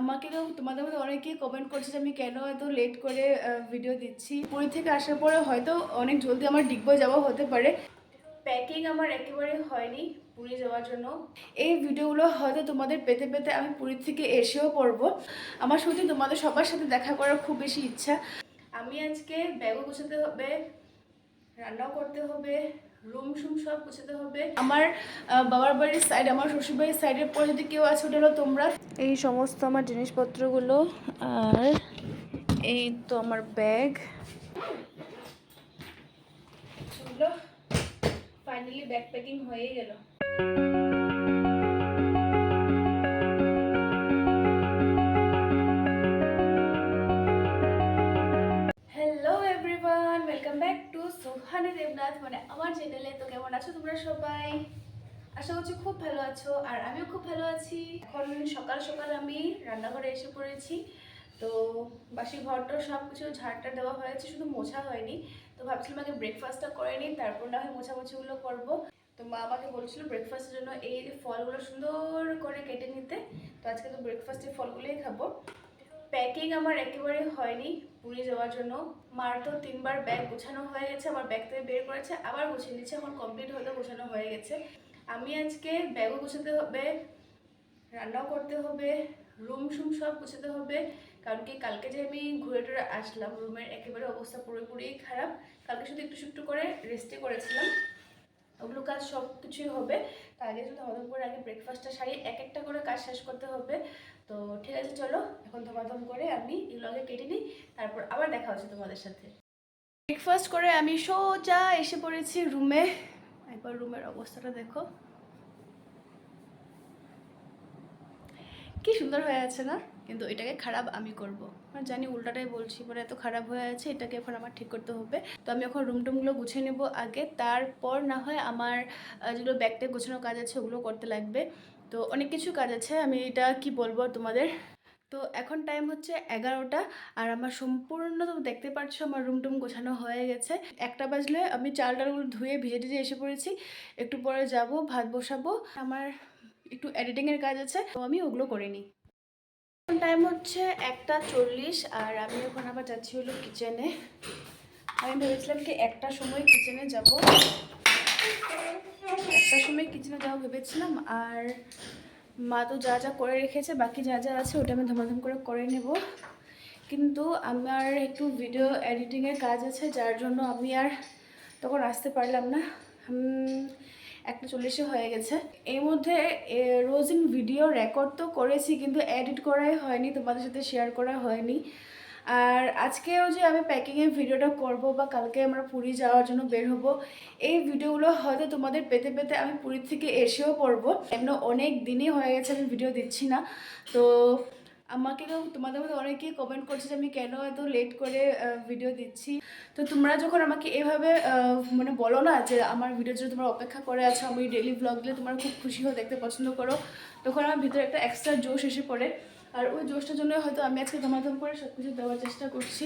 আমাকে তো তোমাদের মধ্যে অনেকেই কমেন্ট করছে যে আমি কেন এত লেট করে ভিডিও দিচ্ছি। পুরী থেকে আসার পরে হয়তো অনেক জলদি আমার ডিগবই যাওয়া হতে পারে। প্যাকিং আমার একেবারে হয়নি পুরী যাওয়ার জন্য। এই ভিডিওগুলো হয়তো তোমাদের পেতে পেতে আমি পুরী থেকে এসেও পড়ব। আমার সত্যি তোমাদের সবার সাথে দেখা করার খুব বেশি ইচ্ছা। আমি আজকে ব্যাগও গোছাতে হবে রান্নাও করতে হবে রুম সুম সব গুছাতে হবে। আমার বাবার বাড়ির সাইড আমার শ্বশুর বাড়ির সাইডের পরে যদি কেউ আছে ওটা তোমরা। এই সমস্ত আমার জিনিসপত্রগুলো আর এই তো আমার ব্যাগ। চলো ফাইনালি ব্যাগ প্যাকিং হয়ে গেল। Everyone welcome back to Suhani Debnath মানে আমার চ্যানেলে তো কেমন আছো তোমরা সবাই? আশা করছি খুব ভালো আছো, আর আমিও খুব ভালো আছি। এখন সকাল সকাল আমি রান্নাঘরে এসে পড়েছি। তো বাসি ঘরটা সব কিছু ঝাড়টা দেওয়া হয়েছে, শুধু মোছা হয়নি। তো ভাবছিলাম আগে ব্রেকফাস্টটা করে নিই, তারপর না হয় মোছামুছিগুলো করব। তো মা আমাকে বলছিল ব্রেকফাস্টের জন্য এই ফলগুলো সুন্দর করে কেটে নিতে। তো আজকে তো ব্রেকফাস্টের ফলগুলোই খাব। প্যাকিং আমার একেবারে হয়নি। পুরী যাওয়ার জন্য। মার তো তিনবার ব্যাগ গোছানো হয়ে গেছে, আমার ব্যাগ থেকে বের করেছে, আবার গুছিয়ে নিচ্ছে, এখন কমপ্লিট হতে গোছানো হয়ে গেছে। আমি আজকে ব্যাগও গোছাতে হবে, রান্নাও করতে হবে রুম সুম সব গোছাতে হবে, কারণ কি কালকে যে আমি ঘুরে টুরে আসলাম রুমের একেবারে অবস্থা পুরোপুরি খারাপ। কালকে শুধু একটু একটু করে রেস্টে করেছিলাম। ওগুলো কাজ সব কিছুই হবে। তার আগে শুধু হজম করে আগে ব্রেকফাস্টটা সারিয়ে এক একটা করে কাজ শেষ করতে হবে। তো ঠিক আছে, চলো, এখন ধমাধম করে আমি এগুলো আগে কেটে নিই, তারপর আবার দেখা হচ্ছে তোমাদের সাথে। ব্রেকফাস্ট করে আমি সোজা এসে পড়েছি রুমে একবার রুমের অবস্থাটা দেখো। কি সুন্দর হয়ে আছে না? কিন্তু এটাকে খারাপ আমি করব। আর জানি উল্টাটাই বলছি, পরে এত খারাপ হয়ে আছে, এটাকে এখন আমার ঠিক করতে হবে। তো আমি এখন রুম টুমগুলো গুছিয়ে নেব আগে, তারপর না হয় আমার যেগুলো ব্যাগটা গোছানোর কাজ আছে, ওগুলো করতে লাগবে। তো অনেক কিছু কাজ আছে, আমি এটা কি বলব তোমাদের? তো এখন টাইম হচ্ছে এগারোটা, আর আমার সম্পূর্ণ তো দেখতে পাচ্ছ আমার রুম টুম গোছানো হয়ে গেছে। একটা বাজলে আমি চাল ডালগুলো ধুয়ে ভিজে টিজে এসে পড়েছি। একটু পরে যাব, ভাত বসাবো। আমার একটু এডিটিংয়ের কাজ আছে, তো আমি ওগুলো করে নিই। টাইম হচ্ছে একটা চল্লিশ, আর আমি এখন আবার যাচ্ছি হলো কিচেনে আমি ভেবেছিলাম কি একটা সময় কিচেনে যাব। একটা সময় কিচেনে যাব ভেবেছিলাম, আর মা তো যা যা করে রেখেছে, বাকি যা যা আছে ওটা আমি ধমাধম করে করে নেব। কিন্তু আমার একটু ভিডিও এডিটিংয়ের কাজ আছে, যার জন্য আমি আর তখন আসতে পারলাম না। একটা চল্লিশে হয়ে গেছে। এর মধ্যে রোজিন ভিডিও রেকর্ড তো করেছি, কিন্তু এডিট করাই হয়নি, তোমাদের সাথে শেয়ার করা হয়নি। আর আজকেও যে আমি প্যাকিংয়ের ভিডিওটা করব বা কালকে আমরা পুরী যাওয়ার জন্য বের হব, এই ভিডিওগুলো হয়তো তোমাদের পেতে পেতে আমি পুরী থেকে এসেও পড়ব। এমন অনেক দিনই হয়ে গেছে, আমি ভিডিও দিচ্ছি না। তো আমাকে তোমাদের মধ্যে অনেকেই কমেন্ট করছে যে আমি কেন এত লেট করে ভিডিও দিচ্ছি। তো তোমরা যখন আমাকে এভাবে মানে বলো না যে আমার ভিডিও যদি তোমরা অপেক্ষা করে আছো, আমি ডেলি ব্লগ দিলে তোমার খুব খুশি হয়ে দেখতে পছন্দ করো, তখন আমার ভিতরে একটা এক্সট্রা জোশ এসে পড়ে। আর ওই জোশটার জন্য হয়তো আমি আজকে ধমাধম করে সব কিছু দেওয়ার চেষ্টা করছি।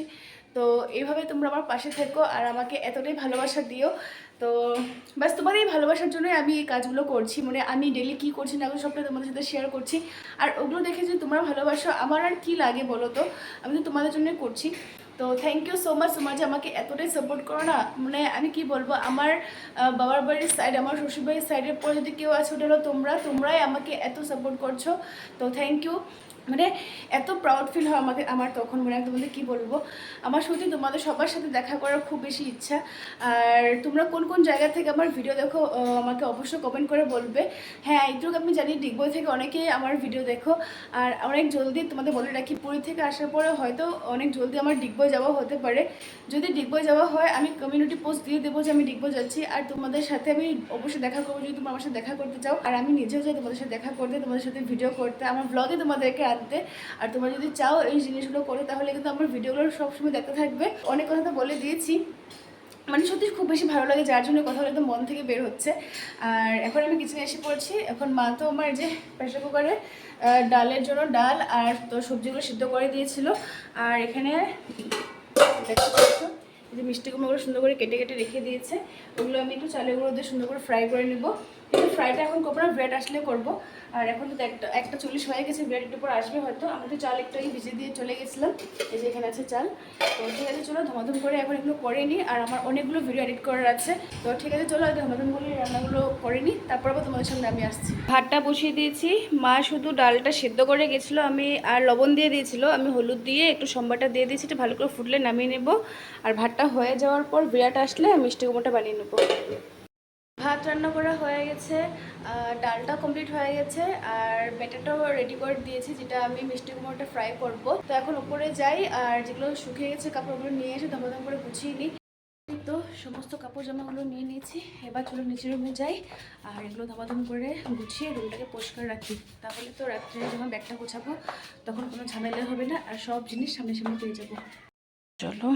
তো এইভাবে তোমরা আমার পাশে থেকো আর আমাকে এতটাই ভালোবাসা দিও। তো ব্যাস তোমাদের এই ভালোবাসার জন্যই আমি এই কাজগুলো করছি। মানে আমি ডেলি কী করছি না সবটা তোমাদের সাথে শেয়ার করছি। আর ওগুলো দেখে যে তোমরা ভালোবাসো, আমার আর কি লাগে বলো তো? আমি তো তোমাদের জন্যই করছি। তো থ্যাংক ইউ সো মাচ তোমার যে আমাকে এতটাই সাপোর্ট করো না। মানে আমি কি বলব, আমার বাবার বাড়ির সাইড আমার শ্বশুরবাড়ির সাইডের পরে যদি কেউ আছে ওটা হলো তোমরা। তোমরাই আমাকে এত সাপোর্ট করছ। তো থ্যাংক ইউ মানে এত প্রাউড ফিল হয় আমাকে, আমার তখন মনে হয়, তোমাদের কী বলব? আমার সত্যি তোমাদের সবার সাথে দেখা করার খুব বেশি ইচ্ছা। আর তোমরা কোন কোন জায়গা থেকে আমার ভিডিও দেখো আমাকে অবশ্যই কমেন্ট করে বলবে। হ্যাঁ এইটুকু আমি জানি ডিগবই থেকে অনেকেই আমার ভিডিও দেখো। আর অনেক জলদি তোমাদের বলে রাখি, পুরী থেকে আসার পরে হয়তো অনেক জলদি আমার ডিগবই যাওয়া হতে পারে। যদি ডিগবই যাওয়া হয়, আমি কমিউনিটি পোস্ট দিয়ে দেবো যে আমি ডিগবই যাচ্ছি। আর তোমাদের সাথে আমি অবশ্যই দেখা করব, যদি তোমরা আমার সাথে দেখা করতে চাও। আর আমি নিজেও যাই তোমাদের সাথে দেখা করতে, তোমাদের সাথে ভিডিও করতে। আমার ব্লগে তোমাদেরকে আনতে আর তোমরা যদি চাও এই জিনিসগুলো করে, তাহলে কিন্তু আমার ভিডিওগুলো সবসময় দেখতে থাকবে। অনেক কথা তো বলে দিয়েছি। মানে সত্যি খুব বেশি ভালো লাগে, যার জন্য কথা বলে তো মন থেকে বের হচ্ছে। আর এখন আমি কিচেনে এসে পড়ছি। এখন মা তো আমার যে প্রেশার কুকারে ডালের জন্য ডাল আর তো সবজিগুলো সিদ্ধ করে দিয়েছিল। আর এখানে যে মিষ্টি কুমড়োগুলো সুন্দর করে কেটে কেটে রেখে দিয়েছে। ওগুলো আমি একটু চালের গুঁড়ো দিয়ে সুন্দর করে ফ্রাই করে নেব। কিন্তু ফ্রাইটা এখন করব না ব্রেড আসলে করব। আর এখন তো একটা একটা চল্লিশ হয়ে গেছে ব্রেড একটু পর আসবে হয়তো। আমি তো চাল একটু ভিজে দিয়ে চলে গেছিলাম, এই যে এখানে আছে চাল। তো ঠিক আছে, চলো ধমাধম করে এখন এগুলো করে নিই। আর আমার অনেকগুলো ভিডিও এডিট করার আছে। তো ঠিক আছে, চলো ধমাধম করে রান্নাগুলো করে নিই। তারপর আবার তোমাদের সামনে আমি আসছি। ভাতটা বসিয়ে দিয়েছি। মা শুধু ডালটা সেদ্ধ করে গেছিল, আমি আর লবণ দিয়ে দিয়েছিল। আমি হলুদ দিয়ে একটু সম্বারটা দিয়ে দিয়েছি ভালো করে ফুটলে নামিয়ে নেব। আর ভাতটা হয়ে যাওয়ার পর বিরাট আসলে মিষ্টি কুমোটা বানিয়ে নেব। ভাত রান্না করা হয়ে গেছে ডালটা কমপ্লিট হয়ে গেছে, আর ব্যাটারটাও রেডি করে দিয়েছি, যেটা আমি মিষ্টি কুমড়োটা ফ্রাই করব। তো এখন উপরে যাই, আর যেগুলো শুকিয়ে গেছে কাপড়গুলো নিয়ে এসে ধমাধম করে গুছিয়ে নিই। তো সমস্ত কাপড় জামাগুলো নিয়ে নিয়েছি, এবার চলো নিচের রুমে যাই, আর এগুলো ধমাধম করে গুছিয়ে রুমটাকে পরিষ্কার রাখি। তাহলে তো রাত্রে যখন ব্যাগটা গোছাবো, তখন কোনো ঝামেলা হবে না, আর সব জিনিস সামনে সামনে পেয়ে যাব। চলো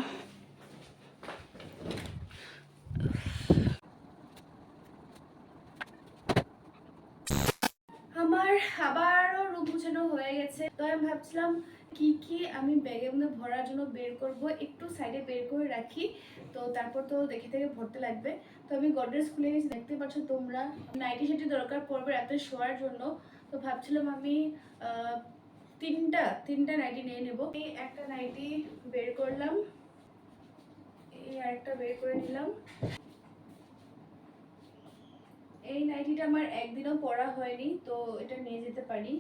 আমার আবারও রুম গুছানো হয়ে গেছে তো আমি ভাবছিলাম কি কি আমি ব্যাগের মধ্যে ভরার জন্য বের করব, একটু সাইডে বের করে রাখি। তো তারপর তো দেখে থেকে ভরতে লাগবে। তো আমি গডরেজ খুলে গেছি দেখতে পাচ্ছ তোমরা। নাইটি সেটি দরকার পড়বে রাতে শোয়ার জন্য। তো ভাবছিলাম আমি তিনটা তিনটা নাইটি নিয়ে নেব। এই একটা নাইটি বের করলাম। এই আরেকটা বের করে নিলাম। এই নাইটিটা আমার একদিনও পরা হয়নি, তো এটা নিয়ে যেতে পারি।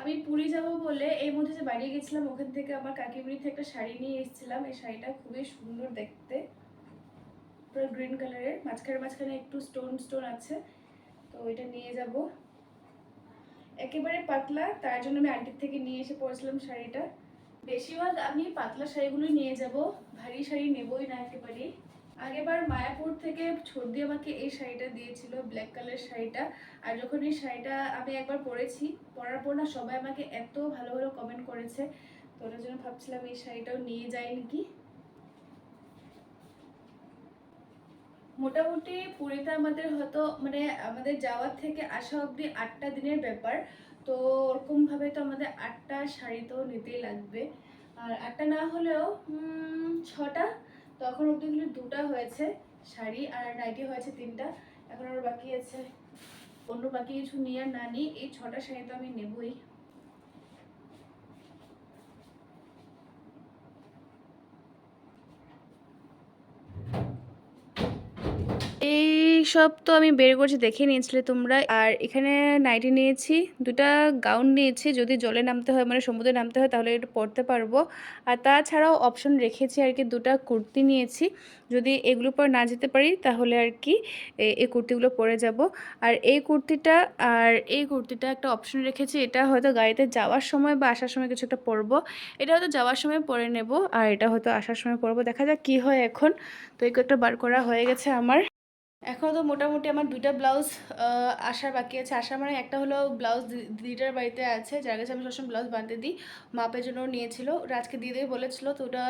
আমি পুরী যাব বলে এর মধ্যে যে বাড়ি গেছিলাম, ওখান থেকে আমার কাকিবাড়ি থেকে একটা শাড়ি নিয়ে এসেছিলাম। এই শাড়িটা খুবই সুন্দর দেখতে। পুরো গ্রিন কালারের মাঝখানে মাঝখানে একটু স্টোন স্টোন আছে। তো এটা নিয়ে যাব। একেবারে পাতলা, তার জন্য আমি আন্টির থেকে নিয়ে এসে পরেছিলাম শাড়িটা। বেশিরভাগ আমি পাতলা শাড়িগুলোই নিয়ে যাব। ভারী শাড়ি নেবই না একেবারে আগেবার মায়াপুর থেকে ছর্দি আমাকে এই শাড়িটা দিয়েছিল ব্ল্যাক কালার শাড়িটা। আর যখন এই শাড়িটা আমি একবার পরেছি, পরার পর না সবাই আমাকে এত ভালো ভালো কমেন্ট করেছে, তো ওটার জন্য ভাবছিলাম এই শাড়িটাও নিয়ে যাই নাকি। মোটামুটি পুরীতে আমাদের হয়তো মানে আমাদের যাওয়ার থেকে আসা অবধি আটটা দিনের ব্যাপার, তো ওরকমভাবে তো আমাদের আটটা শাড়ি তো নিতেই লাগবে। আর আটটা না হলেও ছটা তো অব্দি কিন্তু দুটা হয়েছে, শাড়ি আর নাইটি হয়েছে তিনটা। এখন ওর বাকি আছে, অন্য বাকি কিছু নিয়ে আর না নিই। এই ছটা শাড়ি তো আমি নেবই এই সব তো আমি বের করছি দেখে নিয়েছিলে তোমরা। আর এখানে নাইটি নিয়েছি, দুটা গাউন নিয়েছি, যদি জলে নামতে হয় মানে সমুদ্রে নামতে হয়, তাহলে এটা পরতে পারব। আর তাছাড়াও অপশন রেখেছি আর কি, দুটা কুর্তি নিয়েছি। যদি এগুলো পর না যেতে পারি, তাহলে আর কি এই কুর্তিগুলো পরে যাব। আর এই কুর্তিটা, আর এই কুর্তিটা একটা অপশন রেখেছি, এটা হয়তো গাড়িতে যাওয়ার সময় বা আসার সময় কিছু একটা পরবো। এটা হয়তো যাওয়ার সময় পরে নেব, আর এটা হয়তো আসার সময় পরবো। দেখা যাক কি হয় এখন। তো এই একটা বার করা হয়ে গেছে আমার। এখন তো মোটামুটি আমার দুইটা ব্লাউজ আসার বাকি আছে। আসার মানে একটা হলো ব্লাউজ দিদিটার বাড়িতে আছে, যার কাছে আমি সবসময় ব্লাউজ বাঁধতে দিই। মাপের জন্য নিয়েছিল ওটা আজকে দিয়ে দেবে বলেছিল, তো ওটা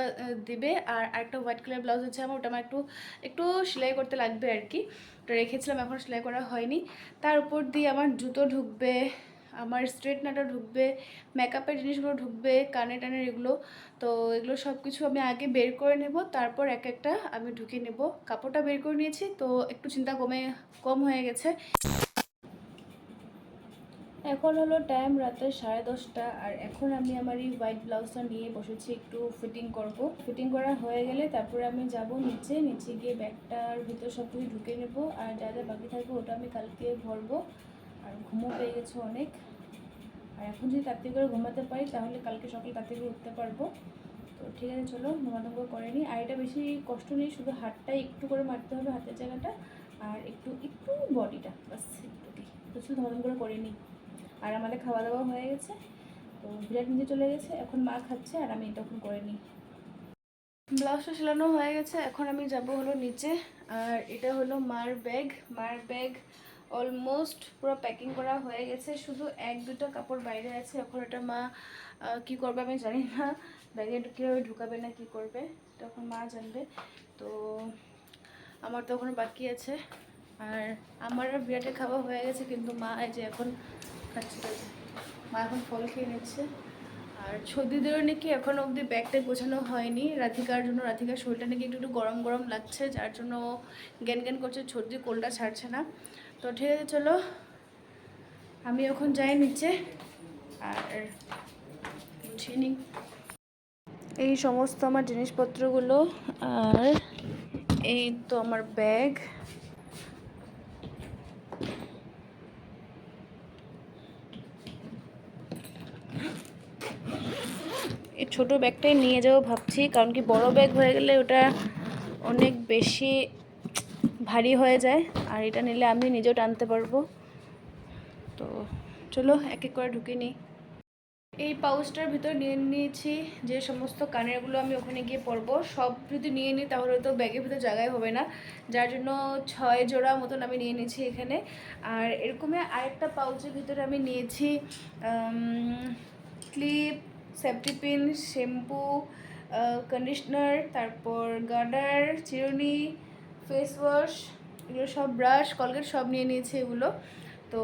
দেবে। আর একটা হোয়াইট কালার ব্লাউজ হচ্ছে আমার, ওটা আমার একটু একটু সেলাই করতে লাগবে আর কি। ওটা রেখেছিলাম, এখন সেলাই করা হয়নি। তার উপর দিয়ে আমার জুতো ঢুকবে আমার স্ট্রেটনারটা ঢুকবে মেকআপের জিনিসগুলো ঢুকবে, কানে টানের এগুলো। তো এগুলো সব কিছু আমি আগে বের করে নেব, তারপর এক একটা আমি ঢুকে নেব। কাপড়টা বের করে নিয়েছি, তো একটু চিন্তা কমে, কম হয়ে গেছে। এখন হলো টাইম রাতে সাড়ে দশটা, আর এখন আমি আমার এই হোয়াইট ব্লাউজটা নিয়ে বসেছি, একটু ফিটিং করব। ফিটিং করা হয়ে গেলে তারপরে আমি যাব নিচে নিচে গিয়ে ব্যাগটার ভিতর সব ঢুকে নেব, আর যা যা বাকি থাকবে ওটা আমি কালকে ভরবো। আর ঘুমও পেয়ে গেছে অনেক। আর এখন যদি তাড়াতাড়ি করে ঘুমাতে পারি, তাহলে কালকে সকালে তাড়াতাড়ি করে উঠতে পারব। তো ঠিক আছে, চলো ঘুমাতঙ্গ করে নিই। আর এটা বেশি কষ্ট নেই, শুধু হাতটা একটু করে মারতে হবে হাতের জায়গাটা আর একটু একটু বডিটা বাস একটু তো শুধু ধর্ম করে করে নিই। আর আমাদের খাওয়া দাওয়া হয়ে গেছে। তো বিরাট নিচে চলে গেছে, এখন মা খাচ্ছে আর আমি এখন করে নিই। ব্লাউজটা সেলানো হয়ে গেছে, এখন আমি যাব হলো নিচে। আর এটা হলো মার ব্যাগ। মার ব্যাগ অলমোস্ট পুরো প্যাকিং করা হয়ে গেছে। শুধু এক, দুটো কাপড় বাইরে আছে। এখন এটা মা কি করবে আমি জানি না। ব্যাগে কীভাবে ঢুকাবে না কি করবে, তখন মা জানবে। তো আমার তো এখনও বাকি আছে। আর আমার বিরাটে খাওয়া হয়ে গেছে, কিন্তু মা এই যে এখন খাচ্ছে। মা এখন ফল খেয়ে নিচ্ছে। আর সর্দিদেরও নাকি এখন অবধি ব্যাগটা গোছানো হয়নি। রাধিকার জন্য, রাধিকার শরীরটা নাকি একটু একটু গরম গরম লাগছে। যার জন্য জ্ঞান জ্ঞান করছে, সর্দি, কোলটা ছাড়ছে না। তো ঠিক আছে, চলো। আমি এখন যাই নিচে, আর গুছিয়ে নিই। এই সমস্ত আমার জিনিসপত্রগুলো, আর এই তো আমার ব্যাগ। এই ছোটো ব্যাগটাই নিয়ে যাব ভাবছি, কারণ কি বড় ব্যাগ হয়ে গেলে ওটা অনেক বেশি ভারী হয়ে যায়, আর এটা নিলে আমি নিজেও টানতে পারব। তো চলো, এক এক করে ঢুকে নিই। এই পাউচটার ভিতর নিয়ে নিয়েছি যে সমস্ত কানেরগুলো আমি ওখানে গিয়ে পরবো। সব যদি নিয়ে নিই, তাহলে তো ব্যাগের ভিতর জায়গায় হবে না। যার জন্য ছয় জোড়া মতন আমি নিয়ে নিয়েছি এখানে। আর এরকমই আরেকটা পাউচের ভিতরে আমি নিয়েছি clip, safety pin, shampoo conditioner, তারপর গার্ডার, চিরুনি ফেস ওয়াশ এগুলো সব ব্রাশ কলগেট সব নিয়ে নিয়েছি এগুলো। তো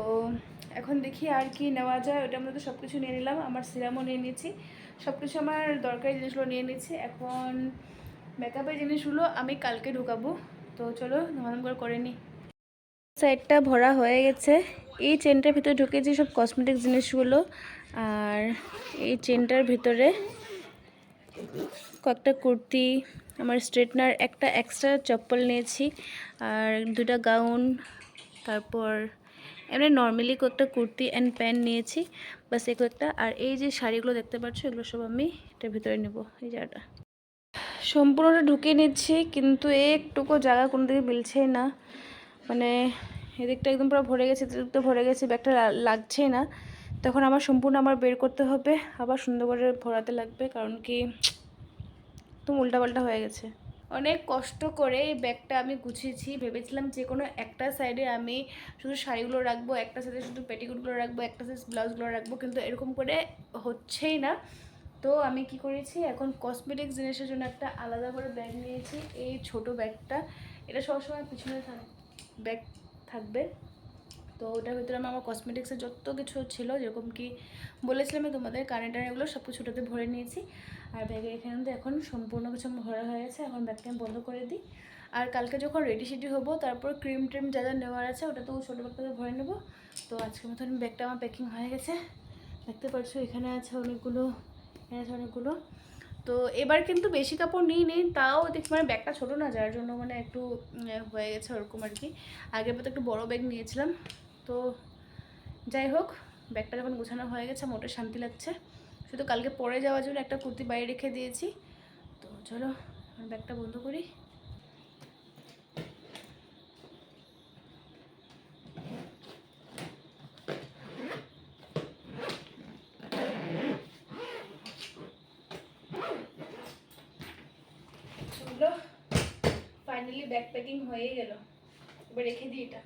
এখন দেখি আর কি নেওয়া যায়। ওটার মধ্যে সব কিছু নিয়ে নিলাম। আমার সিরামও নিয়ে নিয়েছি। সব কিছু আমার দরকারি জিনিসগুলো নিয়ে নিয়েছি। এখন মেকআপের জিনিসগুলো আমি কালকে ঢুকাবো। তো চলো ধরম করে করে নিই। সাইডটা ভরা হয়ে গেছে। এই চেনটার ভিতরে ঢুকেছি সব কসমেটিক জিনিসগুলো। আর এই চেনটার ভিতরে কয়েকটা কুর্তি আমার স্ট্রেটনার একটা এক্সট্রা চপ্পল নিয়েছি, আর দুটা গাউন তারপর এমনি নর্মালি কয়েকটা কুর্তি অ্যান্ড প্যান্ট নিয়েছি বাস এই কয়েকটা, আর এই যে শাড়িগুলো দেখতে পাচ্ছ, এগুলো সব আমি এটার ভিতরে নেব, এই জায়গাটা। সম্পূর্ণটা ঢুকিয়ে নিচ্ছি, কিন্তু একটুকু জায়গা কোনো দিকে মিলছেই না মানে এদিকটা একদম পুরো ভরে গেছে এদিকটা ভরে গেছে, ব্যাগটা লাগছেই না, তখন আমার সম্পূর্ণ আমার বের করতে হবে, আবার সুন্দর করে ভরাতে লাগবে, কারণ কি একদম উল্টাপাল্টা হয়ে গেছে। অনেক কষ্ট করে এই ব্যাগটা আমি গুছিয়েছি। ভেবেছিলাম যে কোনো একটা সাইডে আমি শুধু শাড়িগুলো রাখব, একটা সাইডে শুধু পেটিকুটগুলো রাখব, একটা সাইড ব্লাউজগুলো রাখব, কিন্তু এরকম করে হচ্ছেই না। তো আমি কি করেছি, এখন কসমেটিক্স জিনিসের জন্য একটা আলাদা করে ব্যাগ নিয়েছি। এই ছোট ব্যাগটা এটা সবসময় পিছনে থাক ব্যাগ থাকবে। তো ওটার ভিতরে আমি আমার কসমেটিক্সের যত কিছু ছিল, যেরকম কি বলেছিলাম আমি তোমাদের কানে টানেগুলো সব কিছু ওটাতে ভরে নিয়েছি। আর ব্যাগে এখানে তো এখন সম্পূর্ণ কিছু ভরা হয়ে গেছে, এখন ব্যাগটা আমি বন্ধ করে দিই। আর কালকে যখন রেডি সেডি হব, তারপর ক্রিম ট্রিম যা যা নেওয়ার আছে, ওটা তো ছোটো ব্যাগটাতে ভরে নেব। তো আজকের মতন ব্যাগটা আমার প্যাকিং হয়ে গেছে। দেখতে পাচ্ছ এখানে আছে অনেকগুলো, এখানে আছে অনেকগুলো। তো এবার কিন্তু বেশি কাপড় নিই নেই তাও দেখি মানে ব্যাগটা ছোটো না, যার জন্য মানে একটু হয়ে গেছে ওরকম আর কি। আগের মতো একটু বড়ো ব্যাগ নিয়েছিলাম। তো যাই হোক, ব্যাগটা যখন গোছানো হয়ে গেছে মোটে শান্তি লাগছে। শুধু কালকে পরে যাওয়ার জন্য একটা কুর্তি বাইরে রেখে দিয়েছি। তো চলো ব্যাগটা বন্ধ করি। ফাইনালি ব্যাগ প্যাকিং হয়ে গেল। এবার রেখে দিই এটা।